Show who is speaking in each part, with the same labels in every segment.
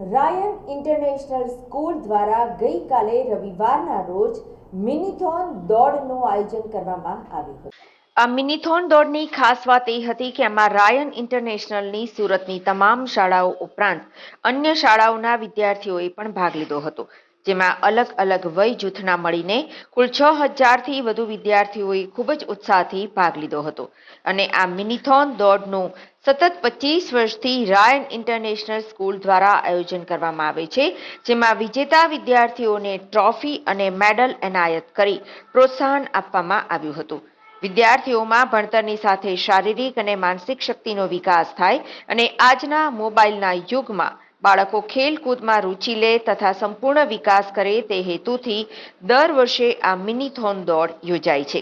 Speaker 1: Ryan international school દ્વારા ગઈકાલે રવિવારના રોજ મિનિથોન દોડનું આયોજન કરવામાં આવ્યું હતું.
Speaker 2: આ મિનિથોન દોડની ખાસ વાત એ હતી કે આમાં રાયન ઇન્ટરનેશનલની સુરતની તમામ શાળાઓ ઉપરાંત અન્ય શાળાઓના વિદ્યાર્થીઓએ પણ ભાગ લીધો હતો. જેમાં અલગ અલગ વય જૂથના મળીને કુલ છ હજારથી વધુ વિદ્યાર્થીઓએ ખૂબ જ ઉત્સાહથી ભાગ લીધો હતો. અને આ મિનિથોન દોડનું સતત પચીસ વર્ષથી રાયન ઇન્ટરનેશનલ સ્કૂલ દ્વારા આયોજન કરવામાં આવે છે, જેમાં વિજેતા વિદ્યાર્થીઓને ટ્રોફી અને મેડલ એનાયત કરી પ્રોત્સાહન આપવામાં આવ્યું હતું. વિદ્યાર્થીઓમાં ભણતરની સાથે શારીરિક અને માનસિક શક્તિનો વિકાસ થાય અને આજના મોબાઈલના યુગમાં બાળકો ખેલકૂદમાં રુચિ લે તથા સંપૂર્ણ વિકાસ કરે તે હેતુથી દર વર્ષે આ મિનિથોન દોડ યોજાય છે.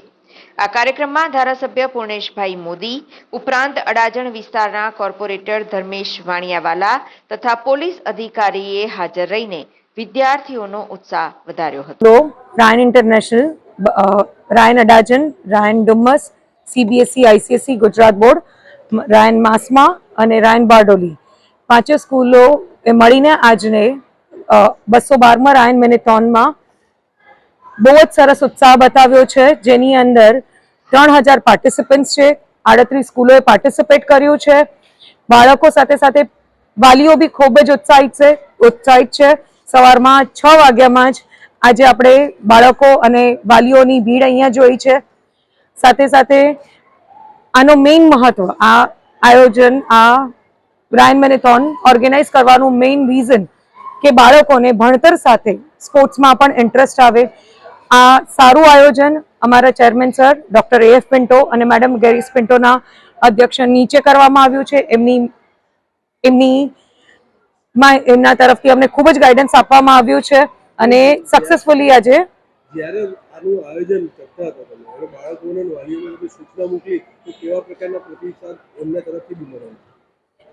Speaker 2: આ કાર્યક્રમમાં ધારાસભ્ય પૂર્ણેશભાઈ મોદી, ઉપરાંત અડાજણ વિસ્તારના કોર્પોરેટર ધર્મેશ વાણિયાવાલા તથા પોલીસ અધિકારીએ હાજર રહીને વિદ્યાર્થીઓનો ઉત્સાહ વધાર્યો હતો.
Speaker 3: Ryan international Ryan Adajan Ryan Dumas CBSE ICSE Gujarat board Ryan Masma અને રાયન બારડોલી. પાંચે સ્કૂલો એ મળીને આજને બસો બારમાં રાયન મેનેથોનમાં બહુ જ સરસ ઉત્સાહ બતાવ્યો છે, જેની અંદર ત્રણ હજાર પાર્ટિસિપન્ટ્સ છે, આડત્રીસ સ્કૂલોએ પાર્ટિસિપેટ કર્યું છે. બાળકો સાથે સાથે વાલીઓ બી ખૂબ જ ઉત્સાહિત છે ઉત્સાહિત છે. સવારમાં છ વાગ્યામાં જ આજે આપણે બાળકો અને વાલીઓની ભીડ અહીંયા જોઈ છે. સાથે સાથે આનો મેઇન મહત્વ, આ આયોજન, આ રાયન મેનેથોન ઓર્ગેનાઇઝ કરવાનું મેઇન રીઝન કે બાળકોને ભણતર સાથે સ્પોર્ટ્સમાં પણ ઇન્ટરેસ્ટ આવે. આ સારું આયોજન અમારા chairman sir doctor F Pinto અને મેડમ ગેરીસ પિન્ટોના અધ્યક્ષ નીચે કરવામાં આવ્યું છે. એમની એમની, એમના તરફથી અમને ખૂબ જ ગાઈડન્સ આપવામાં આવ્યું છે અને સક્સેસફુલી આજે
Speaker 4: બાળકોને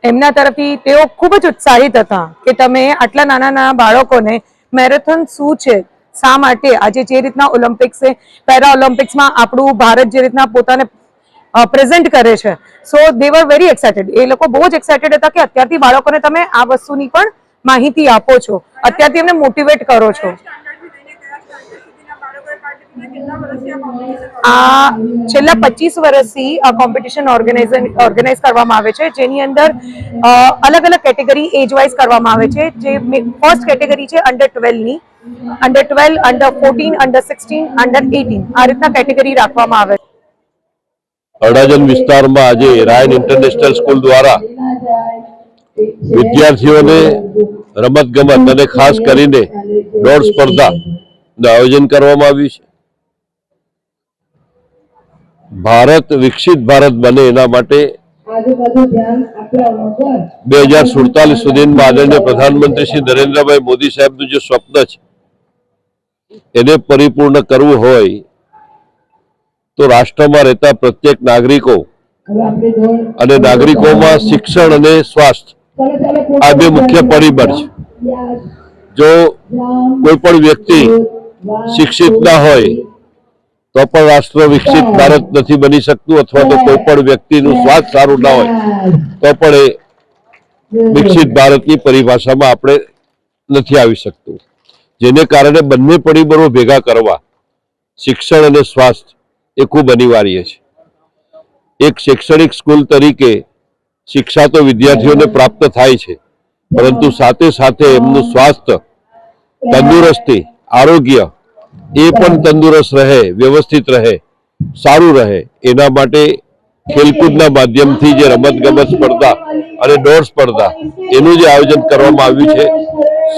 Speaker 4: એમના તરફથી
Speaker 3: તેઓ ખૂબ જ ઉત્સાહિત હતા કે તમે આટલા નાના નાના બાળકોને મેરેથોન શું છે? શા માટે? આજે જે રીતના ઓલિમ્પિક્સ છે પેરા ઓલિમ્પિક્સમાં આપણું ભારત જે રીતના પોતાને પ્રેઝન્ટ કરે છે. સો દે વર વેરી એક્સાઇટેડ એ લોકો બહુ જ એક્સાઇટેડ હતા કે અત્યારથી બાળકોને તમે આ વસ્તુની પણ માહિતી આપો છો. અત્યારથી એમને મોટિવેટ કરો છો. આ છેલ્લા પચીસ વર્ષથી આ કોમ્પિટિશન ઓર્ગેનાઇઝ ઓર્ગેનાઇઝ કરવામાં આવે છે. જેની અંદર અલગ અલગ કેટેગરી એજ વાઇઝ કરવામાં આવે છે. જે ફર્સ્ટ કેટેગરી છે under ટ્વેલ્વની under twelve under fourteen under sixteen under eighteen આ રીતના કેટેગરી રાખવામાં આવે છે.
Speaker 5: અડાજન વિસ્તારમાં આજે રાયન ઇન્ટરનેશનલ સ્કૂલ દ્વારા વિદ્યાર્થીઓને રમત ગમત અને ખાસ કરીને દોડ સ્પર્ધા આયોજન કરવામાં આવ્યું છે. ભારત વિકસિત ભારત બને એના માટે બે હજાર સુડતાલીસ સુધીમાં આદરણીય પ્રધાનમંત્રી શ્રી નરેન્દ્રભાઈ મોદી સાહેબનું જે સ્વપ્ન છે એને પરિપૂર્ણ કરવું હોય તો રાષ્ટ્રમાં રહેતા પ્રત્યેક નાગરિકો અને નાગરિકોમાં શિક્ષણ અને સ્વાસ્થ્ય આ બે મુખ્ય પરિબળ છે. જો કોઈ પણ વ્યક્તિ શિક્ષિત ના હોય તો પણ રાષ્ટ્ર વિકસિત ભારત નથી બની શકતું અથવા તો કોઈ પણ વ્યક્તિનું સ્વાસ્થ્ય સારું ના હોય તો પણ એ વિકસિત ભારતની પરિભાષામાં આપણે નથી આવી શકતું. જેને કારણે બંને પરિબળો ભેગા કરવા શિક્ષણ અને સ્વાસ્થ્ય એ ખૂબ અનિવાર્ય છે. એક શૈક્ષણિક સ્કૂલ તરીકે શિક્ષા તો વિદ્યાર્થીઓને પ્રાપ્ત થાય છે પરંતુ સાથે સાથે એમનું સ્વાસ્થ્ય તંદુરસ્તી આરોગ્ય એ પણ તંદુરસ્ત રહે, વ્યવસ્થિત રહે, સારું રહે, એના માટે ખેલકૂદના માધ્યમથી જે રમત ગમત સ્પર્ધા અને દોડ સ્પર્ધા, એનું જે આયોજન કરવામાં આવ્યું છે,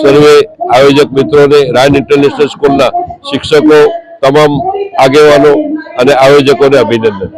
Speaker 5: સર્વે આયોજક મિત્રોને રાયન ઇન્ટરનેશનલ સ્કૂલના શિક્ષકો, તમામ આગેવાનો અને આયોજકોને અભિનંદન.